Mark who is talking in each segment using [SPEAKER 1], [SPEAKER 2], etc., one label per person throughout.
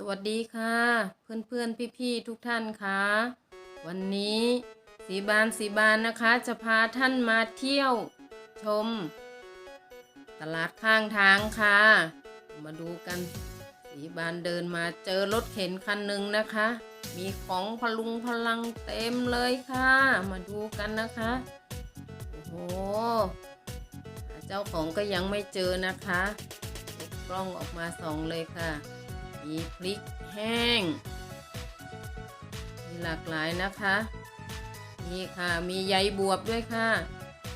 [SPEAKER 1] สวัสดีค่ะ เพื่อนเพื่อนพี่พี่ๆทุกท่านค่ะ วันนี้สีบานสีบานนะคะจะพาท่านมาเที่ยวชม ตลาดข้างทางค่ะ มาดูกัน สีบานเดินมาเจอรถเข็นคันหนึ่งนะคะ มีของพลุงพลังเต็มเลยค่ะ มาดูกันนะคะ โอ้โห เจ้าของก็ยังไม่เจอนะคะกกล้องออกมาส่องเลยค่ะ มีพริกแห้ง มีหลากหลายนะคะ นี่ค่ะมีใยบวบด้วยค่ะ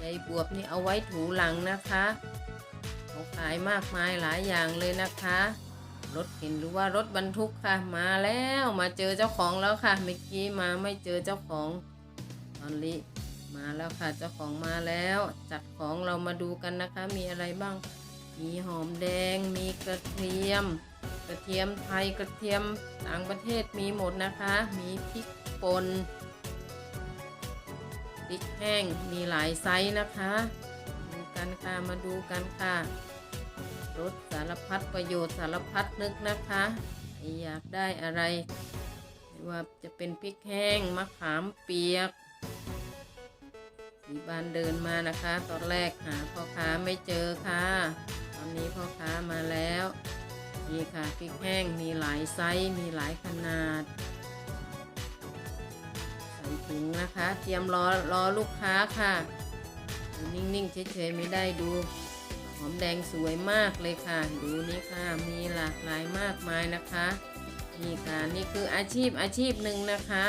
[SPEAKER 1] ใยบวบนี่เอาไว้ถูหลังนะคะเขาขายมากมายหลายอย่างเลยนะคะ รถเข็นหรือว่ารถบรรทุกค่ะ มาแล้วมาเจอเจ้าของแล้วค่ะ เมื่อกี้มาไม่เจอเจ้าของ ตอนนี้มาแล้วค่ะเจ้าของมาแล้ว จัดของเรามาดูกันนะคะ มีอะไรบ้าง มีหอมแดง มีกระเทียม กระเทียมไทยกระเทียมต่างประเทศมีหมดนะคะ มีพริกป่นพริกแห้งมีหลายไซส์นะคะดูกันค่ะมาดูกันค่ะรสสารพัดประโยชน์สารพัดนึกนะคะอยากได้อะไรว่าจะเป็นพริกแห้งมะขามเปียกสีบานเดินมานะคะ ตอนแรกหาพ่อค้าไม่เจอค่ะ ตอนนี้พ่อค้ามาแล้ว นี่ค่ะพริกแห้งมีหลายไซส์มีหลายขนาดใส่ถุงนะคะ เตรียมรอรอลูกค้าค่ะดูนิ่งๆเฉยๆไม่ได้ดูหอมแดงสวยมากเลยค่ะ ดูนี่ค่ะมีหลากหลายมากมายนะคะนี่ค่ะนี่คืออาชีพอาชีพหนึ่งนะคะ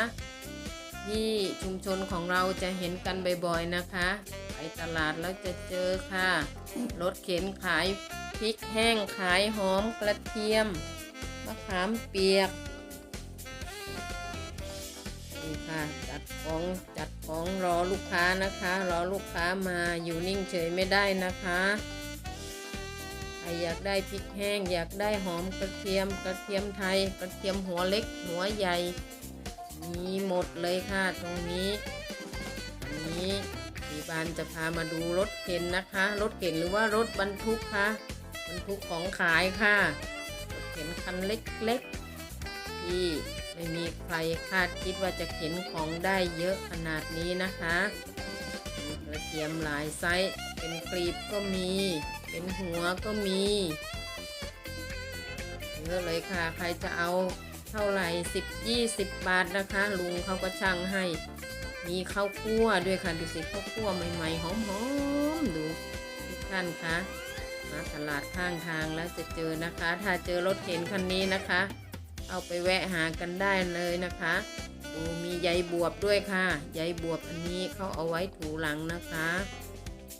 [SPEAKER 1] ที่ชุมชนของเราจะเห็นกันบ่อยๆนะคะ ไปตลาดแล้วจะเจอค่ะรถเข็นขาย พริกแห้งขายหอมกระเทียม มะขามเปียกนี่ค่ะจัดของจัดของรอลูกค้านะคะ รอลูกค้ามาอยู่นิ่งเฉยไม่ได้นะคะใครอยากได้พริกแห้ง อยากได้หอมกระเทียมกระเทียมไทย กระเทียมหัวเล็กหัวใหญ่ มีหมดเลยค่ะตรงนี้อันนี้สีบานจะพามาดูรถเข็นนะคะ รถเข็นหรือว่ารถบรรทุกค่ะ บรรทุกของขายค่ะเข็นคันเล็กๆ ที่ไม่มีใครคาดคิดว่าจะเข็นของได้เยอะขนาดนี้นะคะกระเทียมหลายไซส์เป็นกรีบก็มี เป็นหัวก็มีเยอะเลยค่ะ ใครจะเอาเท่าไหร่สิบยี่สิบบาทนะคะ ลุงเขาก็ช่างให้ มีข้าวคั่วด้วยค่ะ ดูสิข้าวคั่วใหม่ๆหอมๆดูทุกท่านคะ มาตลาดข้างทางแล้วจะเจอนะคะ ถ้าเจอรถเข็นคันนี้นะคะ เอาไปแวะหากันได้เลยนะคะดูมีใยบวบด้วยค่ะใยบวบอันนี้เขาเอาไว้ถูหลังนะคะ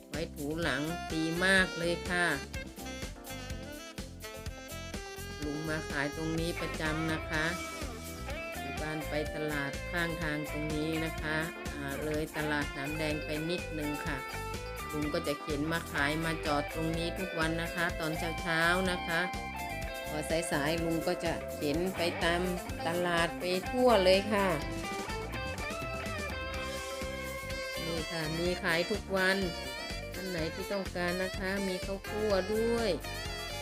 [SPEAKER 1] ไว้ถูหลังดีมากเลยค่ะลุงมาขายตรงนี้ประจำนะคะอยู่บ้านไปตลาดข้างทางตรงนี้นะคะเลยตลาดน้ำแดงไปนิดนึงค่ะ ลุงก็จะเข็นมาขายมาจอดตรงนี้ทุกวันนะคะ ตอนเช้าๆนะคะพอสายๆลุงก็จะเข็นไปตามตลาดไปทั่วเลยค่ะนี่ค่ะมีขายทุกวันท่านไหนที่ต้องการนะคะมีข้าวคั่วด้วย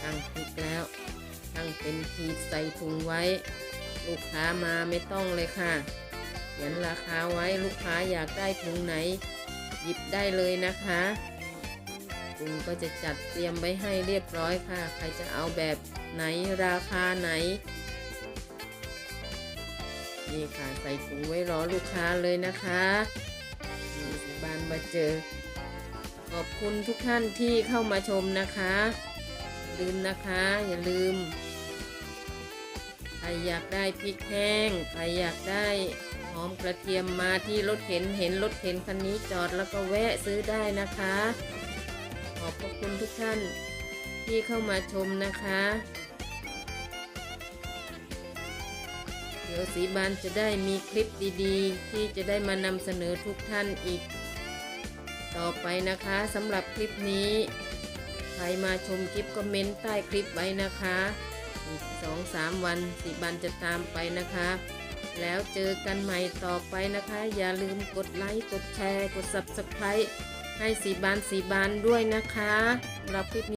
[SPEAKER 1] ตั้งติดแล้วตั้งเป็นขีดใส่ถุงไว้ ลูกค้ามาไม่ต้องเลยค่ะเขียนราคาไว้ลูกค้าอยากได้ถุงไหน หยิบได้เลยนะคะลุงก็จะจัดเตรียมไว้ให้เรียบร้อยค่ะ ใครจะเอาแบบไหนราคาไหน นี่ค่ะใส่ถุงไว้รอลูกค้าเลยนะคะนี่สิบานมาเจอ ขอบคุณทุกท่านที่เข้ามาชมนะคะ ลืมนะคะ อย่าลืม ใครอยากได้พริกแห้ง ใครอยากได้ หอมกระเทียมมาที่รถเข็นเห็นรถเข็นคันนี้จอดแล้วก็แวะซื้อได้นะคะ ขอบพระคุณทุกท่านที่เข้ามาชมนะคะ เดี๋ยวสีบานจะได้มีคลิปดีๆ ที่จะได้มานำเสนอทุกท่านอีก ต่อไปนะคะสำหรับคลิปนี้ ใครมาชมคลิปก็เม้นใต้คลิปไว้นะคะ อีกสองสามวันสีบันจะตามไปนะคะ แล้วเจอกันใหม่ต่อไปนะคะ อย่าลืมกดไลค์ กดแชร์ กด Subscribe ให้สีบานสีบานด้วยนะคะสำหรับคลิปนี้